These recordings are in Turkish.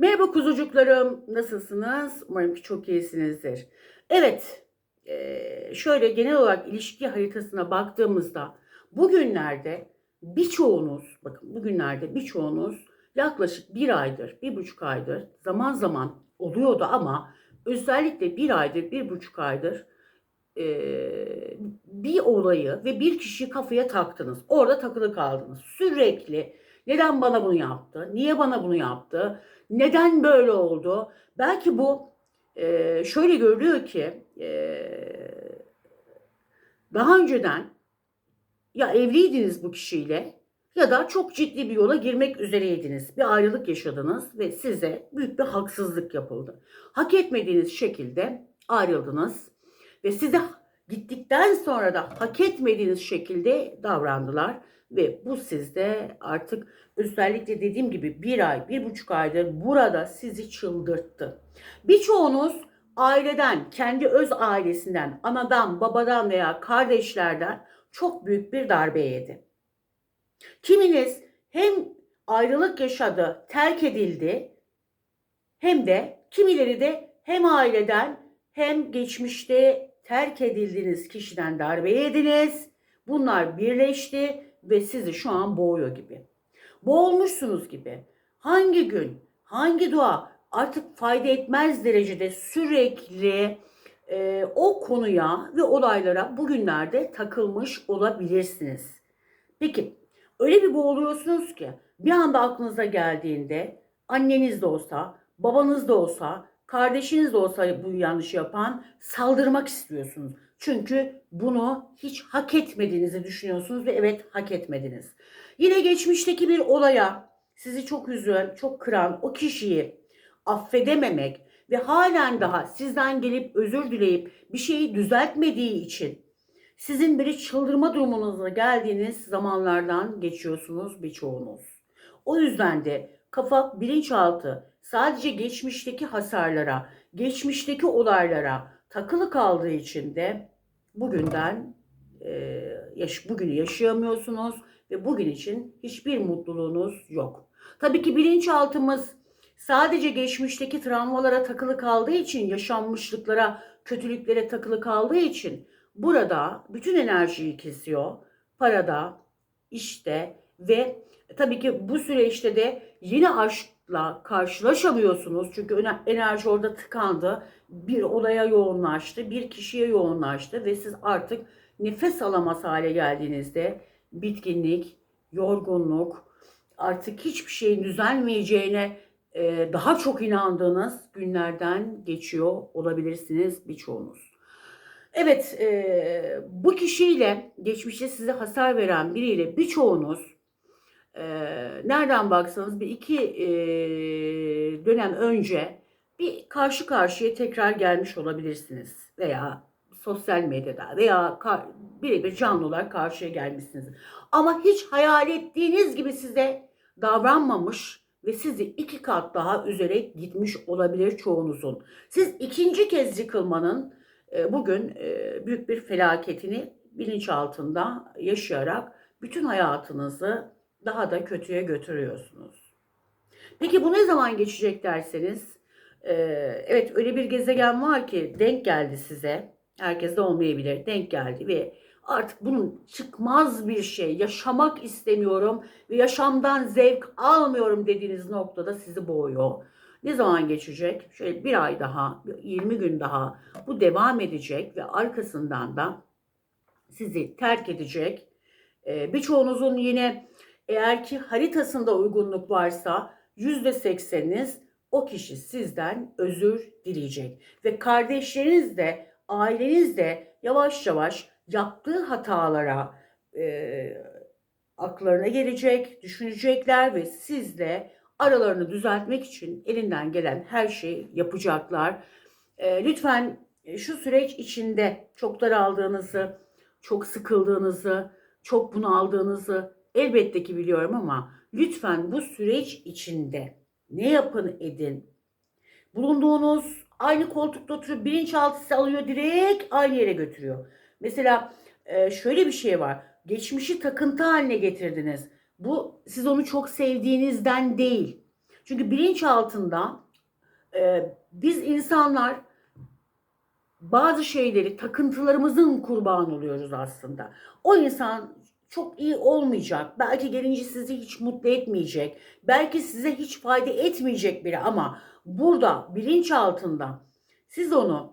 Merhaba kuzucuklarım, nasılsınız? Umarım ki çok iyisinizdir. Evet, eee, şöyle genel olarak ilişki haritasına baktığımızda bugünlerde birçoğunuz, bakın bugünlerde birçoğunuz yaklaşık bir aydır, bir buçuk aydır, zaman zaman oluyordu ama özellikle bir aydır, bir buçuk aydır eee, bir olayı ve bir kişiyi kafaya taktınız. Orada takılı kaldınız. Sürekli neden bana bunu yaptı? Niye bana bunu yaptı? Neden böyle oldu? Belki bu eee, şöyle görülüyor ki eee, daha önceden ya evliydiniz bu kişiyle ya da çok ciddi bir yola girmek üzereydiniz. Bir ayrılık yaşadınız ve size büyük bir haksızlık yapıldı. Hak etmediğiniz şekilde ayrıldınız ve size gittikten sonra da hak etmediğiniz şekilde davrandılar ve bu sizde artık özellikle dediğim gibi bir ay, bir buçuk aydır burada sizi çıldırttı. Birçoğunuz aileden, kendi öz ailesinden, anadan, babadan veya kardeşlerden çok büyük bir darbe yedi. Kiminiz hem ayrılık yaşadı, terk edildi hem de kimileri de hem aileden hem geçmişte terk edildiğiniz kişiden darbe yediniz. Bunlar birleşti ve sizi şu an boğuyor gibi. Boğulmuşsunuz gibi. Hangi gün, hangi dua artık fayda etmez derecede sürekli e, o konuya ve olaylara bugünlerde takılmış olabilirsiniz. Peki öyle bir boğuluyorsunuz ki bir anda aklınıza geldiğinde anneniz de olsa, babanız da olsa, kardeşiniz de olsa bu yanlışı yapan saldırmak istiyorsunuz. Çünkü bunu hiç hak etmediğinizi düşünüyorsunuz ve evet hak etmediniz. Yine geçmişteki bir olaya sizi çok üzen, çok kıran o kişiyi affedememek ve halen daha sizden gelip özür dileyip bir şeyi düzeltmediği için sizin bir çıldırma durumunuza geldiğiniz zamanlardan geçiyorsunuz birçoğunuz. O yüzden de kafa bilinçaltı sadece geçmişteki hasarlara, geçmişteki olaylara takılı kaldığı için de bugünden e, yaş bugünü yaşayamıyorsunuz ve bugün için hiçbir mutluluğunuz yok. Tabii ki bilinçaltımız sadece geçmişteki travmalara takılı kaldığı için, yaşanmışlıklara, kötülüklere takılı kaldığı için burada bütün enerjiyi kesiyor. Parada, işte ve tabii ki bu süreçte de yeni aşkla karşılaşamıyorsunuz. Çünkü enerji orada tıkandı. Bir olaya yoğunlaştı, bir kişiye yoğunlaştı ve siz artık nefes alamaz hale geldiğinizde bitkinlik, yorgunluk, artık hiçbir şeyin düzelmeyeceğine e, daha çok inandığınız günlerden geçiyor olabilirsiniz birçoğunuz. Evet, e, bu kişiyle geçmişte size hasar veren biriyle birçoğunuz nereden baksanız bir iki dönem önce bir karşı karşıya tekrar gelmiş olabilirsiniz veya sosyal medyada veya birebir canlı olarak karşıya gelmişsiniz. Ama hiç hayal ettiğiniz gibi size davranmamış ve sizi iki kat daha üzere gitmiş olabilir çoğunuzun. Siz ikinci kez yıkılmanın bugün büyük bir felaketini bilinç altında yaşayarak bütün hayatınızı daha da kötüye götürüyorsunuz. Peki bu ne zaman geçecek derseniz, e, evet öyle bir gezegen var ki denk geldi size, herkes de olmayabilir, denk geldi ve artık bunun çıkmaz bir şey, yaşamak istemiyorum ve yaşamdan zevk almıyorum dediğiniz noktada sizi boğuyor. Ne zaman geçecek? Şöyle bir ay daha, 20 gün daha bu devam edecek ve arkasından da sizi terk edecek. Ee, birçoğunuzun yine eğer ki haritasında uygunluk varsa %80'iniz o kişi sizden özür dileyecek. Ve kardeşleriniz de, aileniz de yavaş yavaş yaptığı hatalara e, aklarına gelecek, düşünecekler ve sizle aralarını düzeltmek için elinden gelen her şeyi yapacaklar. E, lütfen şu süreç içinde çok daraldığınızı, çok sıkıldığınızı, çok bunaldığınızı elbette ki biliyorum ama lütfen bu süreç içinde ne yapın edin. Bulunduğunuz aynı koltukta oturup bilinçaltı sizi alıyor direkt aynı yere götürüyor. Mesela e, şöyle bir şey var. Geçmişi takıntı haline getirdiniz. Bu siz onu çok sevdiğinizden değil. Çünkü bilinç altında e, biz insanlar bazı şeyleri takıntılarımızın kurbanı oluyoruz aslında. O insan çok iyi olmayacak. Belki gelince sizi hiç mutlu etmeyecek. Belki size hiç fayda etmeyecek biri ama burada bilinç altında siz onu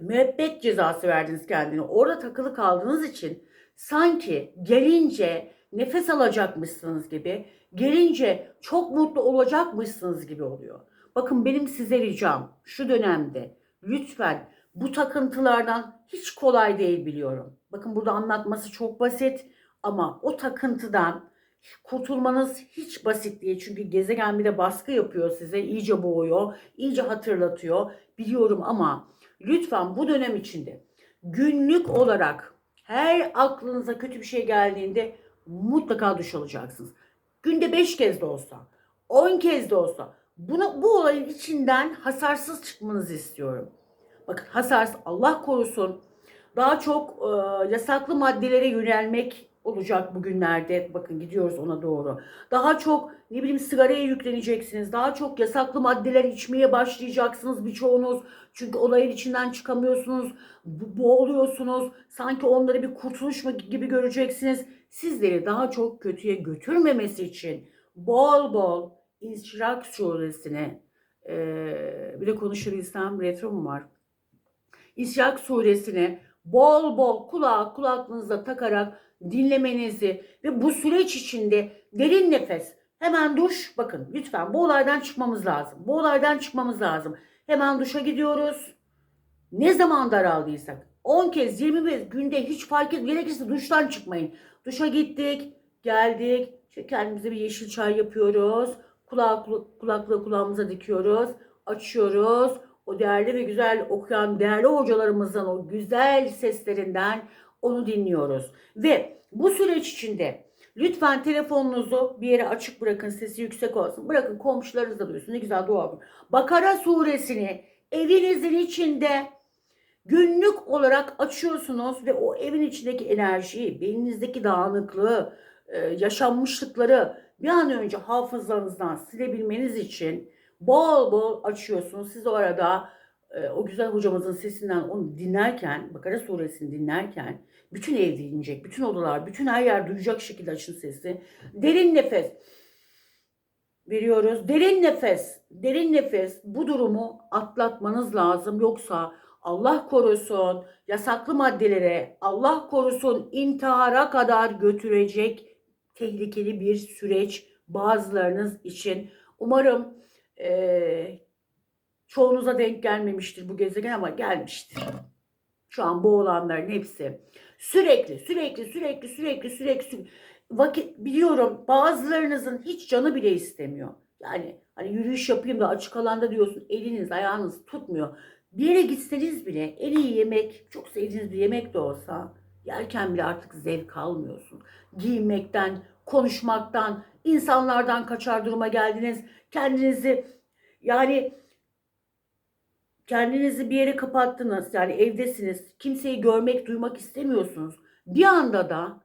müebbet cezası verdiniz kendine. Orada takılı kaldığınız için sanki gelince nefes alacakmışsınız gibi, gelince çok mutlu olacakmışsınız gibi oluyor. Bakın benim size ricam şu dönemde lütfen bu takıntılardan hiç kolay değil biliyorum. Bakın burada anlatması çok basit ama o takıntıdan kurtulmanız hiç basit değil. Çünkü gezegen bir de baskı yapıyor size, iyice boğuyor, iyice hatırlatıyor. Biliyorum ama lütfen bu dönem içinde günlük olarak her aklınıza kötü bir şey geldiğinde mutlaka duş alacaksınız. Günde 5 kez de olsa, 10 kez de olsa bunu, bu olayın içinden hasarsız çıkmanızı istiyorum. Bakın hasarsız Allah korusun daha çok e, yasaklı maddelere yönelmek olacak bugünlerde. Bakın gidiyoruz ona doğru. Daha çok ne bileyim sigaraya yükleneceksiniz. Daha çok yasaklı maddeler içmeye başlayacaksınız birçoğunuz. Çünkü olayın içinden çıkamıyorsunuz. bo- Boğuluyorsunuz. Sanki onları bir kurtuluş gibi göreceksiniz. Sizleri daha çok kötüye götürmemesi için bol bol İnşirak suresine eee bir de konuşabilsem retro mu var? İşrak suresini bol bol kulağa kulaklığınıza takarak dinlemenizi ve bu süreç içinde derin nefes hemen duş bakın lütfen bu olaydan çıkmamız lazım. Bu olaydan çıkmamız lazım. Hemen duşa gidiyoruz. Ne zaman daraldıysak 10 kez 20 kez günde hiç fark et gerekirse duştan çıkmayın. Duşa gittik, geldik. Kendimize bir yeşil çay yapıyoruz. Kulak, kulaklığı kulağımıza dikiyoruz. Açıyoruz. O değerli ve güzel okuyan değerli hocalarımızın o güzel seslerinden onu dinliyoruz. Ve bu süreç içinde lütfen telefonunuzu bir yere açık bırakın. Sesi yüksek olsun. Bırakın komşularınız da duysun. Ne güzel dua. Bakara suresini evinizin içinde günlük olarak açıyorsunuz ve o evin içindeki enerjiyi, beyninizdeki dağınıklığı, e, yaşanmışlıkları bir an önce hafızanızdan silebilmeniz için bol bol açıyorsunuz. Siz o arada e, o güzel hocamızın sesinden onu dinlerken, Bakara suresini dinlerken bütün ev dinleyecek, bütün odalar, bütün her yer duyacak şekilde açın sesi. Derin nefes veriyoruz. Derin nefes, derin nefes. Bu durumu atlatmanız lazım. Yoksa Allah korusun yasaklı maddelere, Allah korusun intihara kadar götürecek tehlikeli bir süreç bazılarınız için. Umarım eee, çoğunuza denk gelmemiştir bu gezegen ama gelmiştir. Şu an bu olanların hepsi sürekli sürekli sürekli sürekli sürekli, sürekli vakit biliyorum bazılarınızın hiç canı bile istemiyor. Yani hani yürüyüş yapayım da açık alanda diyorsun eliniz ayağınız tutmuyor. Bir yere gitseniz bile en iyi yemek çok sevdiğiniz bir yemek de olsa yerken bile artık zevk almıyorsun. Giyinmekten, konuşmaktan, insanlardan kaçar duruma geldiniz. Kendinizi yani kendinizi bir yere kapattınız. Yani evdesiniz. Kimseyi görmek, duymak istemiyorsunuz. Bir anda da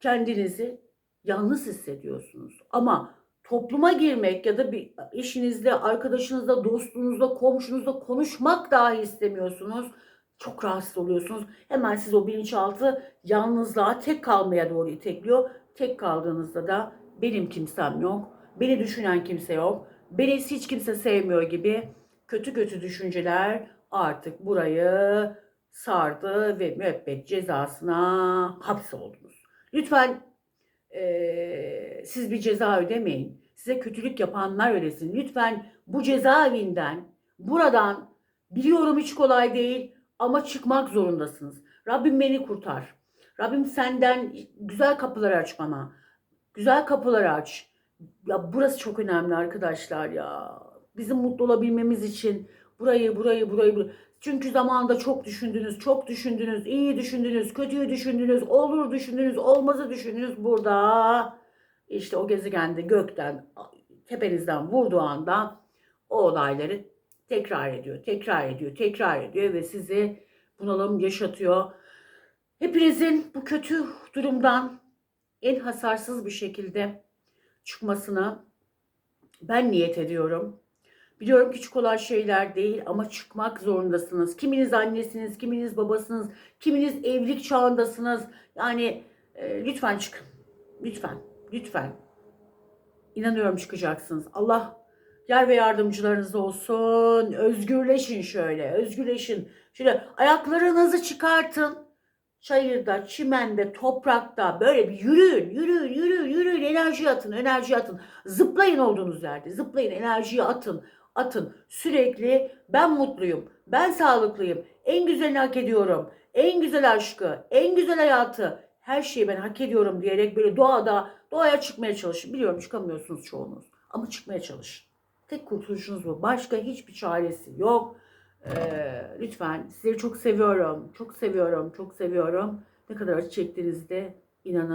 kendinizi yalnız hissediyorsunuz. Ama topluma girmek ya da bir eşinizle, arkadaşınızla, dostunuzla, komşunuzla konuşmak dahi istemiyorsunuz. Çok rahatsız oluyorsunuz. Hemen siz o bilinçaltı yalnızlığa, tek kalmaya doğru itekliyor. Tek kaldığınızda da benim kimsem yok, beni düşünen kimse yok, beni hiç kimse sevmiyor gibi kötü kötü düşünceler artık burayı sardı ve müebbet cezasına hapsoldunuz. Lütfen eee, siz bir ceza ödemeyin. Size kötülük yapanlar ödesin. Lütfen bu cezaevinden, buradan biliyorum hiç kolay değil ama çıkmak zorundasınız. Rabbim beni kurtar. Rabbim senden güzel kapıları aç bana. Güzel kapıları aç. Ya burası çok önemli arkadaşlar ya. Bizim mutlu olabilmemiz için burayı, burayı, burayı, burayı. Çünkü zamanında çok düşündünüz, çok düşündünüz, iyi düşündünüz, kötüyü düşündünüz, olur düşündünüz, olmazı düşündünüz. Burada işte o gezegende gökten, tepenizden vurduğu anda o olayları tekrar ediyor, tekrar ediyor, tekrar ediyor ve sizi bunalım yaşatıyor. Hepinizin bu kötü durumdan en hasarsız bir şekilde çıkmasını Ben niyet ediyorum. Biliyorum ki kolay şeyler değil ama çıkmak zorundasınız. Kiminiz annesiniz, kiminiz babasınız, kiminiz evlilik çağındasınız. Yani e, lütfen çıkın. Lütfen, lütfen. İnanıyorum çıkacaksınız. Allah yar ve yardımcılarınız olsun. Özgürleşin şöyle, özgürleşin. Şöyle ayaklarınızı çıkartın. Çayırda, çimende, toprakta böyle bir yürüyün, yürüyün, yürüyün, yürüyün. Enerji atın, enerji atın. Zıplayın olduğunuz yerde. Zıplayın, enerjiyi atın, atın. Sürekli ben mutluyum, ben sağlıklıyım, en güzelini hak ediyorum. En güzel aşkı, en güzel hayatı, her şeyi ben hak ediyorum diyerek böyle doğada, doğaya çıkmaya çalışın. Biliyorum çıkamıyorsunuz çoğunuz ama çıkmaya çalışın. Tek kurtuluşunuz bu. Başka hiçbir çaresi yok. Ee, lütfen sizleri çok seviyorum. Çok seviyorum. Çok seviyorum. Ne kadar acı çektiğinizde inanın